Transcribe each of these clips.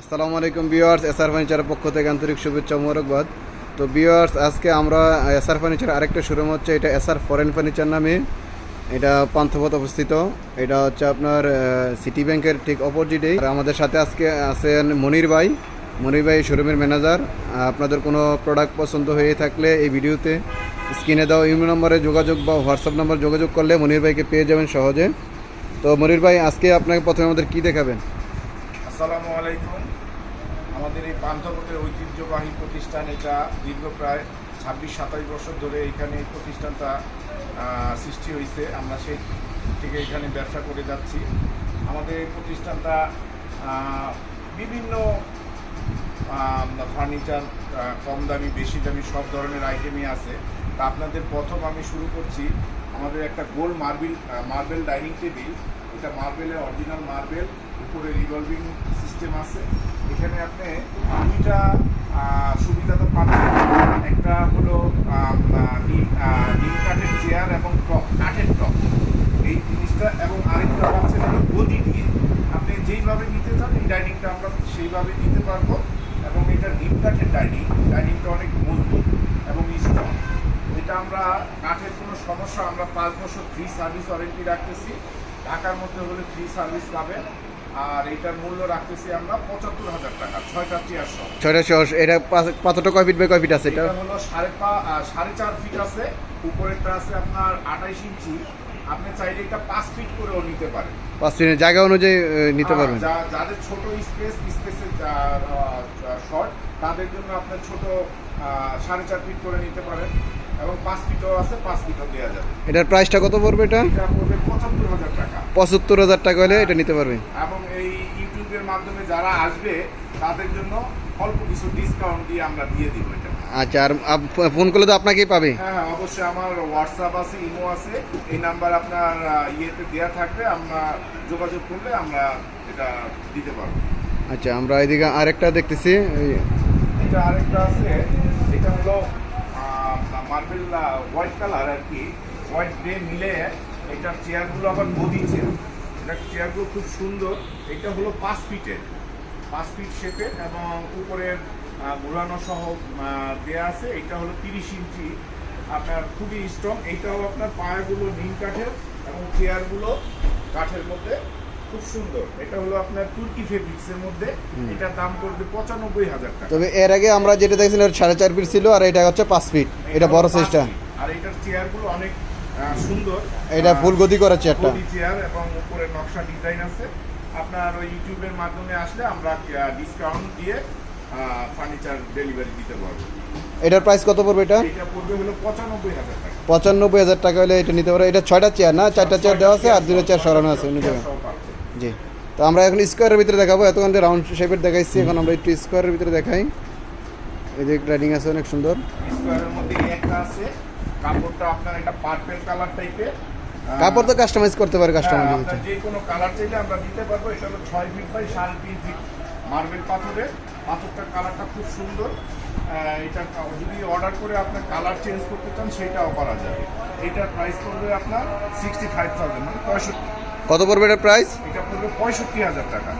আসসালামু আলাইকুম বিওয়ার্স এসআর ফার্নিচারের পক্ষ থেকে আন্তরিক শুভেচ্ছা মোরকবাদ তো বিওয়ার্স আজকে আমরা এসআর ফার্নিচার আরেকটা শোরুম হচ্ছে, এটা এসআর ফরেন ফার্নিচার নামে। এটা পান্থপথ অবস্থিত। এটা হচ্ছে আপনার সিটি ব্যাংকের ঠিক অপোজিটেই। আর আমাদের সাথে আজকে আছেন মনির ভাই। মনির ভাই, শোরুমের ম্যানেজার। আপনাদের কোনো প্রোডাক্ট পছন্দ হয়ে থাকলে এই ভিডিওতে স্ক্রিনে দেওয়া ইমেল নম্বরে যোগাযোগ বা হোয়াটসঅ্যাপ নম্বর যোগাযোগ করলে মনির ভাইকে পেয়ে যাবেন সহজে। তো মনির ভাই, আজকে আপনাকে প্রথমে আমাদের কী দেখাবেন? আসসালামু আলাইকুম। আমাদের এই পান্থপথের ঐতিহ্যবাহী প্রতিষ্ঠান এটা দীর্ঘ প্রায় ছাব্বিশ, সাতাশ বছর ধরে এখানে এই প্রতিষ্ঠানটা সৃষ্টি হয়েছে আমরা সেই থেকে এখানে ব্যবসা করে যাচ্ছি। আমাদের এই প্রতিষ্ঠানটা বিভিন্ন ফার্নিচার কম দামি, বেশি দামি সব ধরনের আইটেমই আছে। তা আপনাদের প্রথম আমি শুরু করছি আমাদের একটা গোল মার্বেল মার্বেল ডাইনিং টেবিল। এটা মার্বেলের অরিজিনাল মার্বেল। উপরে রিভলভিং সিস্টেম আছে। এখানে আপনি দুইটা সুবিধা তো পাচ্ছেন। একটা হলো নীল কাঠের চেয়ার এবং টপ কাঠের টপ এই জিনিসটা এবং আরেকটা পাচ্ছেন হলো গদি দিয়ে। আপনি যেইভাবে নিতে চান, এই ডাইনিংটা আমরা সেইভাবে নিতে পারব। এবং এটা নিম কাঠের ডাইনিং। ডাইনিংটা অনেক মজবুত এবং স্ট্রং এটা আমরা কাঠের কোনো সমস্যা, আমরা পাঁচ বছর ফ্রি সার্ভিস ওয়ারেন্টি রাখতেছি। ঢাকার মধ্যে হলে ফ্রি সার্ভিস পাবেন। আর এটার মূল্য রাখতেছি আমরা পঁচাত্তর হাজার টাকা ছয়টা চেয়ার সহ। ছয়টা সহ এটা পাঁচ- পাঁচটা কয় ফিট বাই কয় ফিট আছে এটা? হলো সাড়ে পা সাড়ে চার ফিট আছে উপরেরটা আছে আপনার আঠাইশ ইঞ্চি। আপনি চাইলে এটা পাঁচ ফিট করেও নিতে পারেন। পাঁচ ফিটের জায়গা অনুযায়ী নিতে পারবেন। যাদের ছোট স্পেস স্পেসের শর্ট তাদের জন্য আপনার ছোট সাড়ে চার ফিট করে নিতে পারেন। এবং পাঁচ ফিটও আছে পাঁচ ফিটও দেওয়া যাবে। এটার প্রাইসটা কত পড়বে এটা? এটা পড়বে পঁচাত্তর হাজার টাকা। পঁচাত্তর হাজার টাকা হলে এটা নিতে পারবেন এবং এই ইউটিউবের মাধ্যমে যারা আসবে তাদের জন্য অল্প কিছু ডিসকাউন্ট দিয়ে আমরা দিয়ে দিব এটা। আচ্ছা আর ফোন করলে তো আপনাকেই পাবে। হ্যাঁ হ্যাঁ অবশ্যই আমার হোয়াটসঅ্যাপ আছে ইমো আছে। এই নাম্বার আপনার ইয়েতে দেওয়া থাকবে আমরা যোগাযোগ করলে আমরা এটা দিতে পারব। আচ্ছা আমরা এদিকে আরেকটা দেখতেছি। এটা আরেকটা আছে এটা হলো মার্বেল হোয়াইট কালার আর কি। হোয়াইট গ্রে মিলে এটার চেয়ারগুলো আবার গদি চেয়ার। এটার চেয়ারগুলো খুব সুন্দর। এটা হলো পাঁচ ফিটের। পাঁচ ফিট শেপের এবং উপরের ঘোরানো সহ দেয়া আছে। এটা হলো তিরিশ ইঞ্চি। আপনার খুবই স্ট্রং এইটাও আপনার পায়াগুলো নিম কাঠের এবং চেয়ারগুলো কাঠের মধ্যে। খুব সুন্দর। এটা হলো আপনার তুর্কি ফেব্রিক্সের মধ্যে। এটার দাম পড়বে পঁচানব্বই হাজার টাকা। তবে এর আগে আমরা যেটা দেখছিলাম সাড়ে চার ফিট ছিল আর এটা হচ্ছে পাঁচ ফিট। এটা বড় সাইজটা আর এটার চেয়ারগুলো অনেক সুন্দর। এটা ফুল গদি করা চেয়ারটা চেয়ার এবং উপরে নকশা ডিজাইন আছে। আপনার ওই ইউটিউবের মাধ্যমে আসলে আমরা ডিসকাউন্ট দিয়ে ফার্নিচার ডেলিভারি দিতে পারব। এটার প্রাইস কত পড়বে এটা? এটা পড়বে হলো পঁচানব্বই হাজার টাকা। পঁচানব্বই হাজার টাকা হলে এটা নিতে পারো। এটা ছয়টা চেয়ার না? চারটা চেয়ার দেওয়া আছে আর দুটো চেয়ার সরানো আছে অন্য জায়গায় জি। তো আমরা এখন স্কোয়ারের ভিতরে দেখাবো। এতক্ষণ রাউন্ড শেপের দেখাইছি। এখন আমরা একটু স্কোয়ারের ভিতরে দেখাই। এই যে রাইডিং আছে অনেক সুন্দর। স্কোয়ারের মধ্যে একটা আছে। কাপড়টা আপনার এটা পার্পেল কালার টাইপের কাপড় তো কাস্টমাইজ করতে পারে কাস্টমার হ্যাঁ, যে কোনো কালার চাইলে আমরা দিতে পারব। এটা হলো ছয় ফিট বাই সাড়ে তিন ফিট মার্বেল পাথরের। পাথরটার কালারটা খুব সুন্দর। এটা যদি অর্ডার করে আপনার কালার চেঞ্জ করতে চান সেটাও করা যাবে। এটার প্রাইস পড়বে আপনার সিক্সটি ফাইভ থাউজেন্ড মানে পঁয়ষট্টি। কত পড়বে এটার প্রাইস এটা পড়বে পঁয়ষট্টি হাজার টাকা।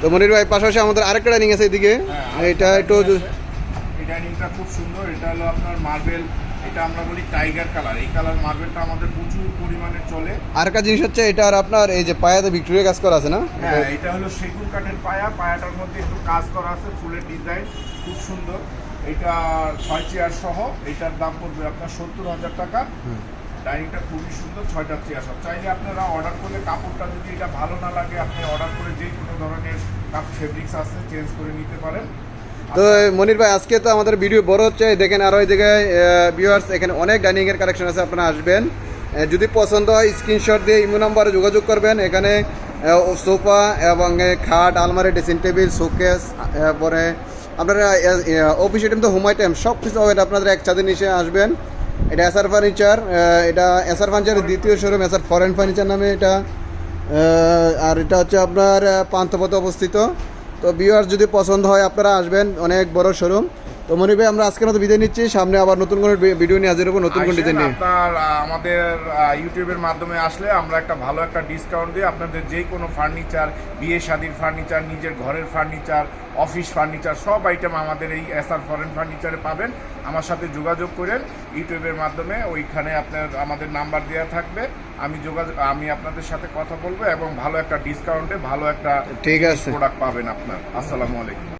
তো মনির ভাই পাশাপাশি আমাদের আরেকটা রাইডিং আছে এদিকে। হ্যাঁ, এটা একটু এই ডাইনিংটা খুব সুন্দর। এটা হলো আপনার মার্বেল এটা আমরা বলি টাইগার কালার এই কালার মার্বেলটা আমাদের প্রচুর পরিমাণে চলে। আরেকটা জিনিস হচ্ছে এটা আর আপনার এই যে পায়াতে ভিক্টোরিয়া কাজ করা আছে না? হ্যাঁ এটা হলো সেগুন কাঠের পায়া। পায়াটার মধ্যে একটু কাজ করা আছে ফুলের ডিজাইন খুব সুন্দর। এটা ছয় চেয়ার সহ এটার দাম পড়বে আপনার সত্তর হাজার টাকা। ডাইনিংটা খুবই সুন্দর ছয়টা চেয়ার সব। চাইলে আপনারা অর্ডার করলে কাপড়টা যদি এটা ভালো না লাগে আপনি অর্ডার করে যে কোনো ধরনের কাপ ফেব্রিক্স আছে চেঞ্জ করে নিতে পারেন। তো মনির ভাই, আজকে তো আমাদের ভিডিও বড় হচ্ছে। দেখেন আরও এই জায়গায় ভিউয়ার্স এখানে অনেক ডাইনিংয়ের কালেকশন আছে, আপনারা আসবেন। যদি পছন্দ হয় স্ক্রিনশট দিয়ে ইমো নাম্বারে যোগাযোগ করবেন। এখানে সোফা এবং খাট, আলমারি ড্রেসিং টেবিল শোকেস পরে আপনারা অফিস আইটেম তো হোম আইটেম সব কিছু হবে আপনাদের এক ছাদের নিচে আসবেন। এটা এসআর ফার্নিচার এটা এসআর ফার্নিচারের দ্বিতীয় শোরুম এসআর ফরেন ফার্নিচার নামে এটা। আর এটা হচ্ছে আপনার পান্থপথে অবস্থিত। তো ভিউয়ার্স যদি পছন্দ হয় আপনারা আসবেন অনেক বড় শোরুম তো মনি ভাই আমরা আজকের মতো বিদায় নিচ্ছি। সামনে আবার নতুন কোনো ভিডিও নিয়ে হাজির হব নতুন কোন ডিজাইন নিয়ে। আপনার আমাদের ইউটিউবের মাধ্যমে আসলে আমরা একটা ভালো একটা ডিসকাউন্ট দিয়ে আপনাদের যে কোনো ফার্নিচার বিয়ে শাদির ফার্নিচার নিজের ঘরের ফার্নিচার অফিস ফার্নিচার সব আইটেম আমাদের এই এসআর ফরেন ফার্নিচারে পাবেন। আমার সাথে যোগাযোগ করেন। ইউটিউবের মাধ্যমে ওইখানে আপনার আমাদের নাম্বার দেওয়া থাকবে। আমি যোগাযোগ আমি আপনাদের সাথে কথা বলব এবং ভালো একটা ডিসকাউন্টে ভালো একটা ঠিক আছে। প্রোডাক্ট পাবেন আপনার। আসসালামু আলাইকুম।